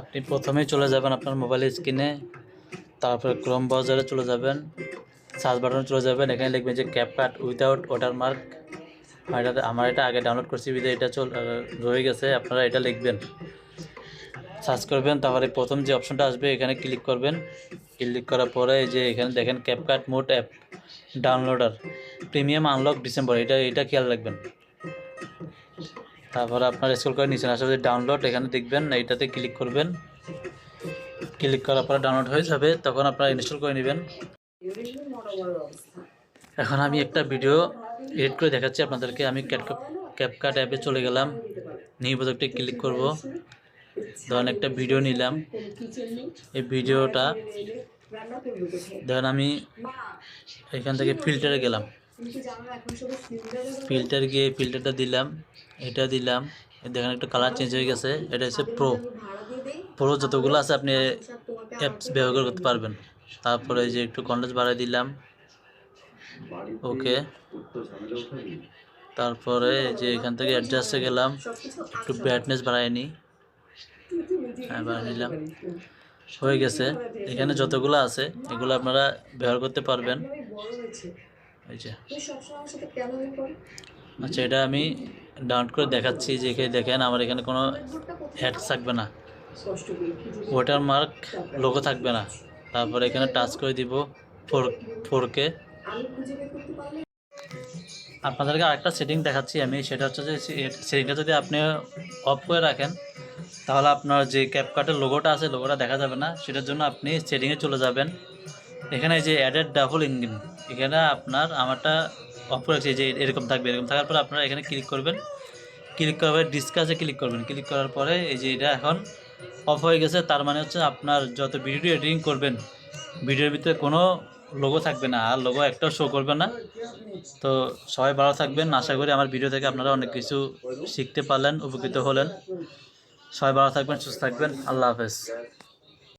আপনি প্রথমেই চলে যাবেন আপনার মোবাইলের স্ক্রিনে তারপরে ক্রোম ব্রাউজারে চলে যাবেন সার্চ বাটনে চলে যাবেন, এখানে লিখবেন যে ক্যাপকাট উইদাউট ওয়াটারমার্ক এটাতে আমার এটা আগে ডাউনলোড করছি বিধে এটা চল রয়ে গেছে, আপনারা এটা লিখবেন। সার্চ করবেন, তারপরে প্রথম যে অপশনটা আসবে, এখানে ক্লিক করবেন। ক্লিক করার পরে যে এখানে দেখেন CapCut mod app downloader premium unlock December এটা এটা খেয়াল রাখবেন। তারপরে আপনার স্কুল করে নিচে আসলে ডাউনলোড এখানে দেখবেন, এইটাতে ক্লিক করবেন। ক্লিক করার পরে ডাউনলোড হয়ে যাবে, তখন আপনারা ইনস্টল করে নেবেন। এখন আমি একটা ভিডিও এডিট করে দেখাচ্ছি আপনাদেরকে। আমি ক্যাপকাট অ্যাপে চলে গেলাম। নিউ প্রজেক্টে ক্লিক করব। ধরেন একটা ভিডিও নিলাম। এই ভিডিওটা ধরেন আমি এখান থেকে ফিল্টারে গেলাম। ফিল্টার গিয়ে ফিল্টারটা দিলাম। এটা দিলাম। দেখেন একটা কালার চেঞ্জ হয়ে গেছে। এটা হচ্ছে প্রো প্রো যতগুলো আছে আপনি অ্যাপস ব্যবহার করতে পারবেন। তারপরে যে একটু কন্টেন্ট বাড়াই দিলাম। ওকে তারপরে যে এখান থেকে অ্যাডজাস্টে গেলাম। একটু ব্রাইটনেস বাড়াই নিই হ্যাঁ বাড়াই নিলাম। হয়ে গেছে। এখানে যতগুলো আছে, এগুলো আপনারা ব্যবহার করতে পারবেন। আচ্ছা এটা আমি ডাউনলোড করে দেখাচ্ছি যে এখানে দেখেন, আমার এখানে কোনো অ্যাড থাকবে না। ওয়াটারমার্ক লোগো থাকবে না। তারপরে এখানে টাচ করে দিব ফোর ফোরকে আপনাদেরকে আরেকটা সেটিং দেখাচ্ছি আমি, সেটা হচ্ছে যে সেটিংটা যদি আপনি অফ করে রাখেন, তাহলে আপনার যে ক্যাপকাটের লোগোটা আছে লোগোটা দেখা যাবে না। সেটার জন্য আপনি সেটিংয়ে চলে যাবেন। এখানে যে অ্যাডেড ডাবল ইঞ্জিন এখানে আপনার আমারটা অফ করে যে এরকম থাকবে, এরকম থাকার পরে আপনারা এখানে ক্লিক করবেন। ক্লিক করার পরে ডিসকাসে ক্লিক করবেন। ক্লিক করার পরে এই যে এটা এখন অফ হয়ে গেছে, তার মানে হচ্ছে আপনার যত ভিডিও এডিটিং করবেন ভিডিওর ভিতরে কোনো লোগো থাকবে না, আর লোগো একটাও শো করবে না। তো সবাই ভালো থাকবেন। আশা করি আমার ভিডিও থেকে আপনারা অনেক কিছু শিখতে পারলেন, উপকৃত হলেন। সবাই ভালো থাকবেন, সুস্থ থাকবেন। আল্লাহ হাফেজ।